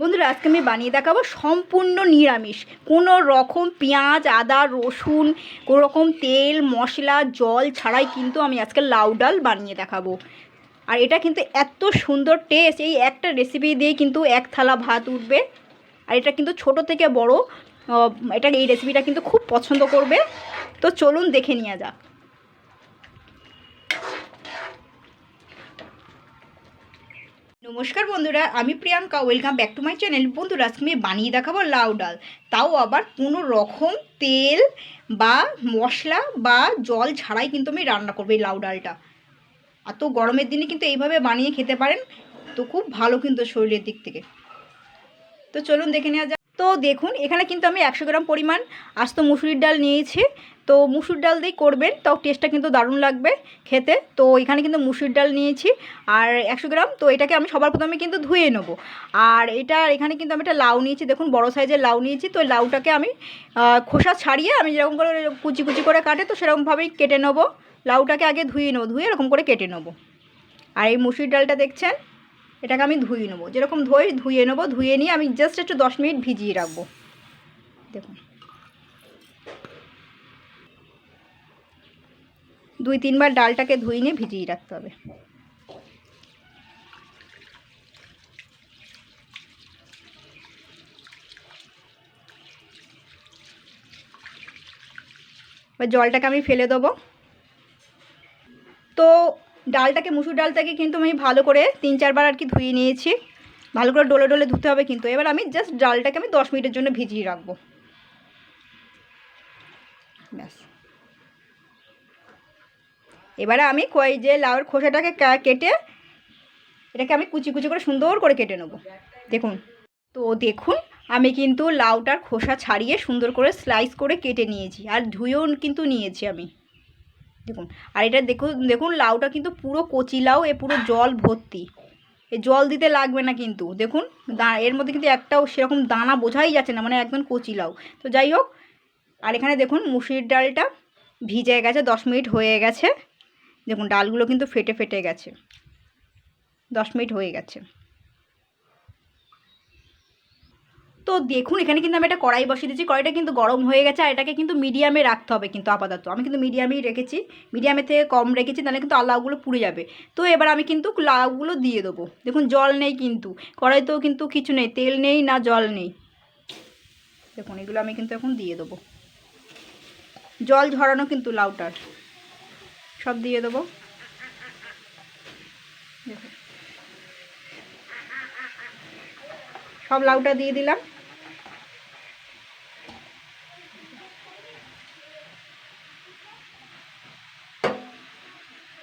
বন্ধুরা, আজকে আমি বানিয়ে দেখাবো সম্পূর্ণ নিরামিষ। কোনো রকম পেঁয়াজ, আদা, রসুন কোনো রকম তেল, মশলা, জল ছাড়াই কিন্তু আমি আজকে লাউ ডাল বানিয়ে দেখাবো। আর এটা কিন্তু এত সুন্দর টেস্ট এই একটা রেসিপি দিয়ে কিন্তু এক থালা ভাত উঠবে। আর এটা কিন্তু ছোট থেকে বড় এটা এই রেসিপিটা কিন্তু খুব পছন্দ করবে। তো চলুন দেখে নিয়ে যাক। নমস্কার বন্ধুরা, আমি Priyanka welcome back to my channel বন্ধুরা আজকে আমি বানিয়ে দেখাবো লাউ ডাল। তাও আবার কোনো রকম তেল বা মশলা বা জল ছাড়াই কিন্তু আমি রান্না করব এই লাউ ডালটা। আর তো গরমের দিনে কিন্তু এইভাবে বানিয়ে খেতে পারেন, তো খুব ভালো কিন্তু শরীরের দিক থেকে। তো চলুন দেখে নেওয়া যাক। তো দেখুন, এখানে কিন্তু আমি একশো গ্রাম পরিমাণ আস্ত মুসুরির ডাল নিয়েছি। তো মুসুর ডাল দিয়ে করবেন, তাও টেস্টটা কিন্তু দারুণ লাগবে খেতে। তো এখানে কিন্তু মুসুর ডাল নিয়েছি আর একশো গ্রাম, তো এটাকে আমি সবার প্রথমে কিন্তু ধুয়ে নেব। আর এটা এখানে কিন্তু আমি একটা লাউ নিয়েছি, দেখুন বড় সাইজের লাউ নিয়েছি। তো লাউটাকে আমি খোসা ছাড়িয়ে আমি যেরকম করে কুচি কুচি করে কাটে, তো সেরকমভাবেই কেটে নেব। লাউটাকে আগে ধুয়ে নেব, ধুয়ে এরকম করে কেটে নেব। আর এই মুসুর ডালটা দেখছেন এটাকে আমি ধুয়ে নেব। যেরকম ধুই, ধুয়ে নেব, ধুয়ে নিয়ে আমি জাস্ট একটু দশ মিনিট ভিজিয়ে রাখব। দেখুন। দুই তিনবার ডালটাকে ধুয়ে নিয়ে ভিজিয়ে রাখতে হবে। এবার জলটাকে আমি ফেলে দেবো। তো ডালটাকে, মুসুর ডালটাকে কিন্তু আমি ভালো করে তিন, চারবার আর কি ধুয়ে নিয়েছি। ভালো করে ডোলে ডলে ধুতে হবে কিন্তু। এবার আমি জাস্ট ডালটাকে আমি দশ মিনিটের জন্য ভিজিয়ে রাখব। ব্যাস। এবারে আমি কই যে লাউর খোসাটাকে কেটে এটাকে আমি কুচি কুচি করে সুন্দর করে কেটে নেব। দেখুন। তো দেখুন, আমি কিন্তু লাউটার খোসা ছাড়িয়ে সুন্দর করে স্লাইস করে কেটে নিয়েছি। আর ধুয়েও কিন্তু নিয়েছি আমি। দেখুন, আর এটা দেখুন দেখুন লাউটা কিন্তু পুরো কচি লাউ, এ পুরো জল ভর্তি। এ জল দিতে লাগবে না কিন্তু, দেখুন এর মধ্যে কিন্তু একটাও সেরকম দানা বোঝাই যাচ্ছে না মানে একদম কচি লাউ। তো যাই হোক, আর এখানে দেখুন মুসুরির ডালটা ভিজে গেছে, দশ মিনিট হয়ে গেছে। দেখুন, ডালগুলো কিন্তু ফেটে ফেটে গেছে। দশ মিনিট হয়ে গেছে। তো দেখুন, এখানে কিন্তু আমি একটা কড়াই বসিয়ে দিয়েছি। কড়াইটা কিন্তু গরম হয়ে গেছে, আর এটাকে কিন্তু মিডিয়ামে রাখতে হবে কিন্তু আপাতত। আমি কিন্তু মিডিয়ামেই রেখেছি। মিডিয়ামের থেকে কম রেখেছি তাহলে কিন্তু আর লাউগুলো পুড়ে যাবে। তো এবার আমি কিন্তু লাউগুলো দিয়ে দেবো। দেখুন, জল নেই কিন্তু। কড়াইতেও কিন্তু কিছু নেই, তেল নেই না জল নেই। দেখুন, এগুলো আমি কিন্তু এখন দিয়ে দেবো। জল ঝরানো কিন্তু লাউটার। সব দিয়ে দেবো। দেখুন। সব লাউটা দিয়ে দিলাম।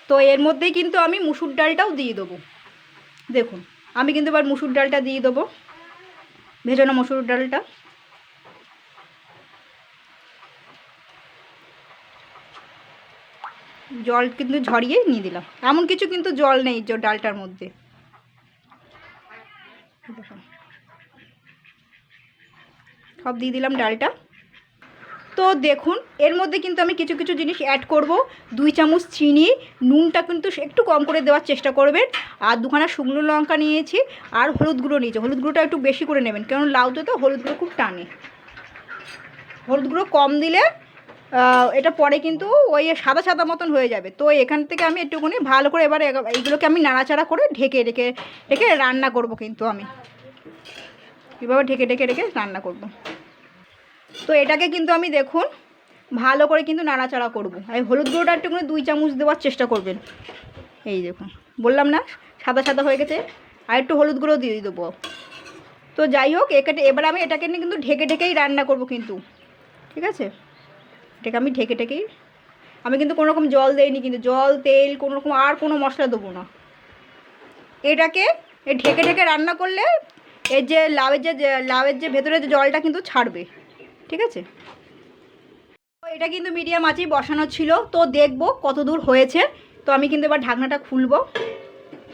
তো এর মধ্যেই কিন্তু আমি মুসুর ডালটাও দিয়ে দেবো। দেখুন, আমি কিন্তু এবার মুসুর ডালটা দিয়ে দেবো, ভেজানো মসুর ডালটা। জল কিন্তু ঝরিয়ে নিয়ে দিলাম। এমন কিছু কিন্তু জল নেই ডালটার মধ্যে দেখুন। সব দিয়ে দিলাম ডালটা। তো দেখুন, এর মধ্যে কিন্তু আমি কিছু কিছু জিনিস অ্যাড করব। দুই চামচ চিনি, নুনটা কিন্তু একটু কম করে দেওয়ার চেষ্টা করবেন। আর দুখানা শুকনো লঙ্কা নিয়েছি, আর হলুদ গুঁড়ো নিয়েছি। হলুদ গুঁড়োটা একটু বেশি করে নেবেন কারণ লাউতে তো হলুদ গুঁড়ো খুব টানে। হলুদ গুঁড়ো কম দিলে এটা পরে কিন্তু ওই সাদা সাদা মতন হয়ে যাবে। তো এখান থেকে আমি একটুখানি ভালো করে এবার এইগুলোকে আমি নাড়াচাড়া করে ঢেকে রেখে রেখে রান্না করব কিন্তু আমি। এভাবে ঢেকে ঢেকে রেখে রান্না করব। তো এটাকে কিন্তু আমি দেখুন, ভালো করে কিন্তু নাড়াচাড়া করব। আর হলুদ গুঁড়োটা একটুখানি দুই চামচ দেওয়ার চেষ্টা করবেন। এই দেখুন, বললাম না, সাদা সাদা হয়ে গেছে। আর একটু হলুদ গুঁড়ো দিয়ে দেবো। তো যাই হোক এখানে এবার আমি এটাকে নিয়ে কিন্তু ঢেকে ঢেকেই রান্না করব কিন্তু। ঠিক আছে? এটাকে আমি ঢেকে ঢেকেই, আমি কিন্তু কোনো রকম জল দেইনি কিন্তু, জল, তেল, কোনো রকম আর কোনো মশলা দেবো না। এটাকে ঢেকে ঢেকে রান্না করলে এর যে লাউয়ের যে লাউয়ের যে ভেতরে যে জলটা কিন্তু ছাড়বে। ঠিক আছে? এটা কিন্তু মিডিয়াম আঁচেই বসানো ছিল, তো দেখব কত দূর হয়েছে। তো আমি কিন্তু এবার ঢাকনাটা খুলবো।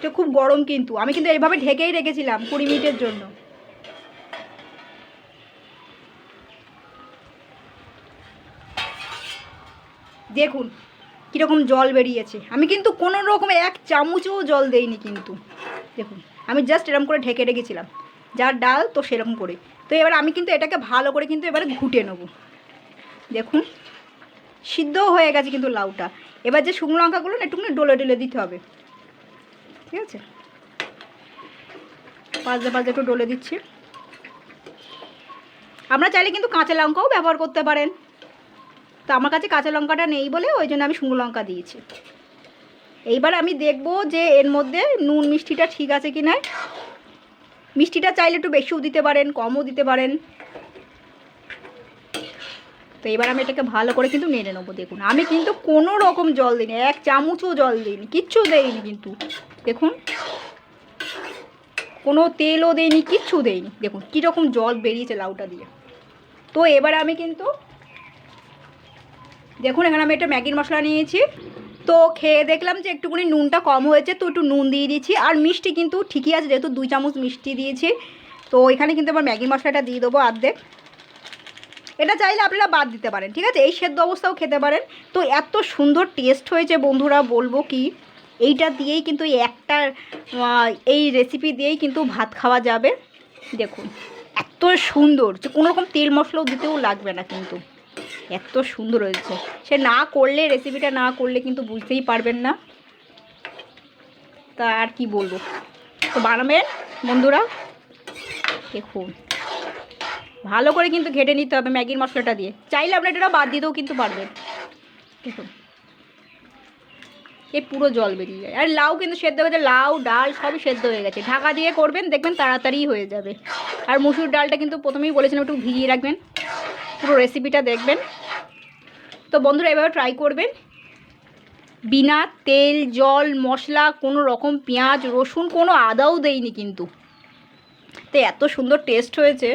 তো খুব গরম কিন্তু, আমি কিন্তু এইভাবে ঢেকেই রেখেছিলাম কুড়ি মিনিটের জন্য। দেখুন, কীরকম জল বেরিয়েছে। আমি কিন্তু কোনো রকম এক চামচও জল দেইনি কিন্তু। দেখুন, আমি জাস্ট এরকম করে ঢেকে রেখেছিলাম। যার ডাল তো সেরকম করে তো এবার আমি কিন্তু এটাকে ভালো করে কিন্তু এবারে ঘুটে নেব। দেখুন, সিদ্ধও হয়ে গেছে কিন্তু লাউটা। এবার যে শুকনো লঙ্কাগুলো না, একটুখানি ডলে ডলে দিতে হবে। ঠিক আছে? পাঁচটা পাঁচটা একটু ডলে দিচ্ছি। আমরা চাইলে কিন্তু কাঁচা লঙ্কাও ব্যবহার করতে পারেন। তো আমার কাছে কাঁচা লঙ্কাটা নেই বলে ওই জন্য আমি শুকনো লঙ্কা দিয়েছি। এইবার আমি দেখব যে এর মধ্যে নুন মিষ্টিটা ঠিক আছে কি না মিষ্টিটা চাইলে একটু বেশিও দিতে পারেন, কমও দিতে পারেন। তো এবার আমি এটাকে ভালো করে কিন্তু নেড়ে নেব, দেখুন। আমি কিন্তু কোনো রকম জল দিইনি, এক চামচও জল দিইনি, কিচ্ছু দেইনি কিন্তু। দেখুন। কোনো তেলও দেইনি, কিচ্ছু দেইনি। দেখুন, কীরকম জল বেরিয়েছে লাউটা দিয়ে। তো এবার আমি কিন্তু, দেখুন, এখানে আমি একটা ম্যাগির মশলা নিয়েছি। তো খেয়ে দেখলাম যে একটুখানি নুনটা কম হয়েছে, তো একটু নুন দিয়ে দিয়েছি। আর মিষ্টি কিন্তু ঠিকই আছে, যেহেতু দুই চামচ মিষ্টি দিয়েছি। তো এখানে কিন্তু আবার ম্যাগি মশলাটা দিয়ে দেবো অর্ধেক। এটা চাইলে আপনারা বাদ দিতে পারেন, ঠিক আছে? এই সেদ্ধ অবস্থাও খেতে পারেন। তো এত সুন্দর টেস্ট হয়েছে বন্ধুরা, বলব কি? এইটা দিয়েই কিন্তু একটা এই রেসিপি দিয়েই কিন্তু ভাত খাওয়া যাবে। দেখুন, এত সুন্দর যে কোনো রকম তেল মশলাও দিতেও লাগবে না কিন্তু। এত সুন্দর হয়েছে। সে না করলে রেসিপিটা না করলে কিন্তু বুঝতেই পারবেন না। তা আর কি বলব? তো বানাবেন বন্ধুরা? দেখুন। ভালো করে কিন্তু ঘেটে নিতে হবে ম্যাগির মশলাটা দিয়ে। চাইলে আপনার এটা বাদ দিতেও কিন্তু পারবেন। দেখুন। এ পুরো জল বেরিয়ে যায়। আর লাউ কিন্তু সেদ্ধ হয়ে লাউ, ডাল সবই সেদ্ধ হয়ে গেছে। ঢাকা দিয়ে করবেন, দেখবেন তাড়াতাড়ি হয়ে যাবে। আর মুসুর ডালটা কিন্তু প্রথমেই বলেছিলাম, একটু ভিজিয়ে রাখবেন। পুরো রেসিপিটা দেখবেন। তো বন্ধুরা, এভাবে ট্রাই করবেন। বিনা তেল, জল, মশলা, কোনো রকম পেঁয়াজ, রসুন, কোনো আদাও দেইনি কিন্তু। তো এত সুন্দর টেস্ট হয়েছে।